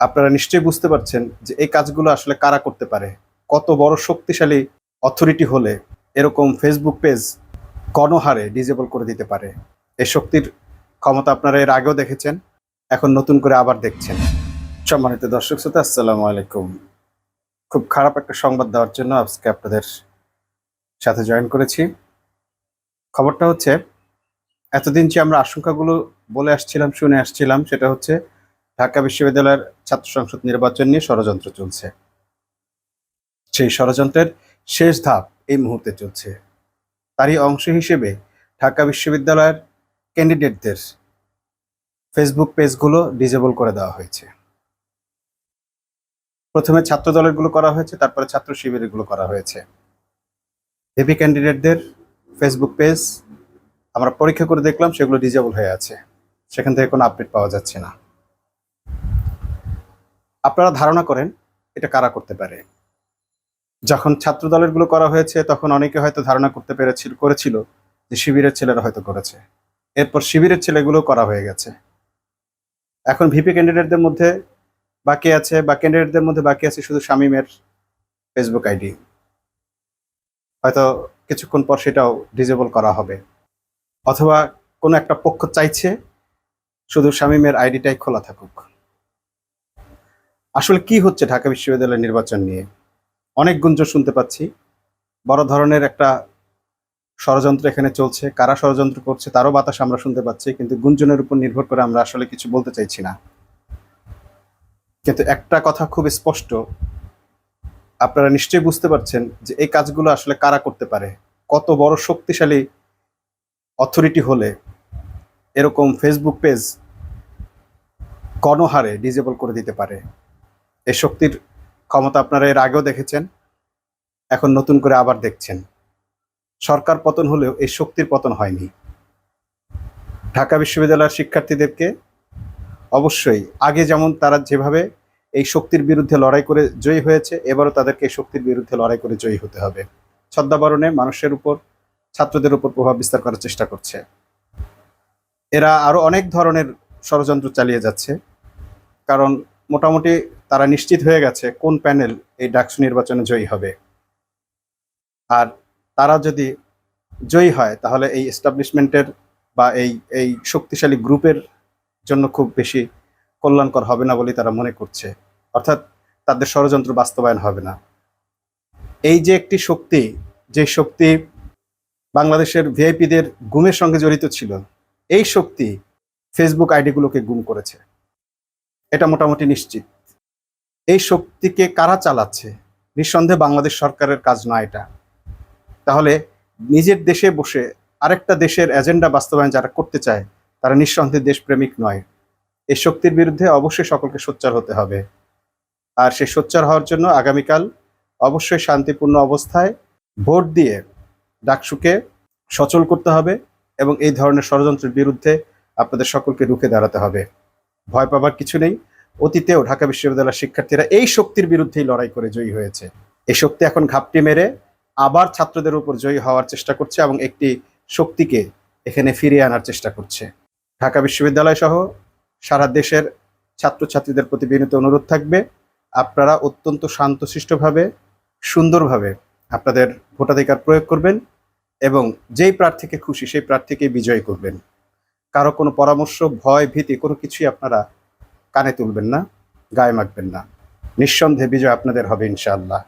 আপনারা নিশ্চয়ই বুঝতে পারছেন যে এই কাজগুলো আসলে কারা করতে পারে। কত বড় শক্তিশালী অথরিটি হলে এরকম ফেসবুক পেজ গণহারে ডিজেবল করে দিতে পারে। এই শক্তির ক্ষমতা আপনারা এর আগেও দেখেছেন, এখন নতুন করে আবার দেখছেন। সম্মানিত দর্শক শ্রোতা, আসসালামু আলাইকুম। খুব খারাপ একটা সংবাদ দেওয়ার জন্য আজকে আপনাদের সাথে জয়েন করেছি। খবরটা হচ্ছে, এতদিন যে আমরা আশঙ্কাগুলো বলে আসছিলাম, শুনে আসছিলাম, সেটা হচ্ছে ঢাকা বিশ্ববিদ্যালয়ের ছাত্র সংসদ নির্বাচন নিয়ে ষড়যন্ত্র চলছে। সেই ষড়যন্ত্রের শেষ ধাপ এই মুহূর্তে চলছে। তারই অংশ হিসেবে ঢাকা বিশ্ববিদ্যালয়ের ক্যান্ডিডেটদের ফেসবুক পেজগুলো ডিজেবল করে দেওয়া হয়েছে। প্রথমে ছাত্র দলেরগুলো করা হয়েছে, তারপরে ছাত্র শিবিরেরগুলো করা হয়েছে। হেভি ক্যান্ডিডেটদের ফেসবুক পেজ আমরা পরীক্ষা করে দেখলাম, সেগুলো ডিজেবল হয়ে আছে। সেখান থেকে কোনো আপডেট পাওয়া যাচ্ছে না। আপনারা ধারণা করেন এটা কারা করতে পারে। যখন ছাত্র দলেরগুলো করা হয়েছে, তখন অনেকে হয়তো ধারণা করতে পেরেছিল, করেছিল যে শিবিরের ছেলেরা হয়তো করেছে। এরপর শিবিরের ছেলেগুলো করা হয়ে গেছে। এখন ভিপি ক্যান্ডিডেটদের মধ্যে বাকি আছে, বা ক্যান্ডিডেটদের মধ্যে বাকি আছে শুধু শামীমের ফেসবুক আইডি। হয়তো কিছুক্ষণ পর সেটাও ডিজেবল করা হবে। অথবা কোনো একটা পক্ষ চাইছে, শুধু শামীমের আইডিটাই খোলা থাকুক। আসলে কি হচ্ছে ঢাকা বিশ্ববিদ্যালয়ের নির্বাচন নিয়ে? অনেক গুঞ্জন শুনতে পাচ্ছি। বড় ধরনের একটা ষড়যন্ত্র এখানে চলছে। কারা ষড়যন্ত্র করছে তারও বাতাস আমরা শুনতে পাচ্ছি, কিন্তু গুঞ্জনের উপর নির্ভর করে আমরা আসলে কিছু বলতে চাইছি না। কিন্তু একটা কথা খুব স্পষ্ট, আপনারা নিশ্চয়ই বুঝতে পারছেন যে এই কাজগুলো আসলে কারা করতে পারে? কত বড় শক্তিশালী অথরিটি হলে এরকম ফেসবুক পেজ গণহারে ডিজেবল করে দিতে পারে? এই শক্তির ক্ষমতা আপনারা এর আগেও দেখেছেন, এখন নতুন করে আবার দেখছেন। সরকার পতন হলেও এই শক্তির পতন হয়নি। ঢাকা বিশ্ববিদ্যালয়ের শিক্ষার্থীদেরকে অবশ্যই আগে যেমন তারা যেভাবে এই শক্তির বিরুদ্ধে লড়াই করে জয়ী হয়েছে, এবারও তাদেরকে এই শক্তির বিরুদ্ধে লড়াই করে জয়ী হতে হবে। ছদ্মাবরণে মানুষের উপর, ছাত্রদের উপর প্রভাব বিস্তার করার চেষ্টা করছে। এরা আরও অনেক ধরনের ষড়যন্ত্র চালিয়ে যাচ্ছে, কারণ মোটামুটি তারা নিশ্চিত হয়ে গেছে কোন প্যানেল এই ডাকসু নির্বাচনে জয়ী হবে। আর তারা যদি জয়ী হয়, তাহলে এই এস্টাবলিশমেন্টের বা এই এই শক্তিশালী গ্রুপের জন্য খুব বেশি কল্যাণকর হবে না বলে তারা মনে করছে। অর্থাৎ তাদের ষড়যন্ত্র বাস্তবায়ন হবে না। এই যে একটি শক্তি, যে শক্তি বাংলাদেশের ভিআইপিদের গুমের সঙ্গে জড়িত ছিল, এই শক্তি ফেসবুক আইডিগুলোকে গুম করেছে। এটা মোটামুটি নিশ্চিত। এই শক্তিকে কারা চালাচ্ছে? নিঃসন্দেহে বাংলাদেশ সরকারের কাজ না এটা। তাহলে নিজের দেশে বসে আরেকটা দেশের এজেন্ডা বাস্তবায়ন যারা করতে চায়, তারা নিঃসন্দেহে দেশপ্রেমিক নয়। এই শক্তির বিরুদ্ধে অবশ্যই সকলকে সোচ্চার হতে হবে। আর সেই সোচ্চার হওয়ার জন্য আগামীকাল অবশ্যই শান্তিপূর্ণ অবস্থায় ভোট দিয়ে ডাকসুকে সচল করতে হবে এবং এই ধরনের ষড়যন্ত্রের বিরুদ্ধে আপনাদের সকলকে রুখে দাঁড়াতে হবে। ভয় পাবার কিছু নেই। অতীতেও ঢাকা বিশ্ববিদ্যালয়ের শিক্ষার্থীরা এই শক্তির বিরুদ্ধেই লড়াই করে জয়ী হয়েছে। এই শক্তি এখন ঘাপটি মেরে আবার ছাত্রদের উপর জয়ী হওয়ার চেষ্টা করছে এবং একটি শক্তিকে এখানে ফিরিয়ে আনার চেষ্টা করছে। ঢাকা বিশ্ববিদ্যালয় সহ সারা দেশের ছাত্রছাত্রীদের প্রতি বিনীত অনুরোধ থাকবে, আপনারা অত্যন্ত শান্তশিষ্টভাবে, সুন্দরভাবে আপনাদের ভোটাধিকার প্রয়োগ করবেন এবং যেই প্রার্থীকে খুশি সেই প্রার্থীকে বিজয় করবেন। কারও কোনো পরামর্শ, ভয়, ভীতি কোনো কিছুই আপনারা কানে তুলবেন না, গায়ে মাখবেন না। নিঃসন্দেহে বিজয় আপনাদের হবে ইনশাআল্লাহ।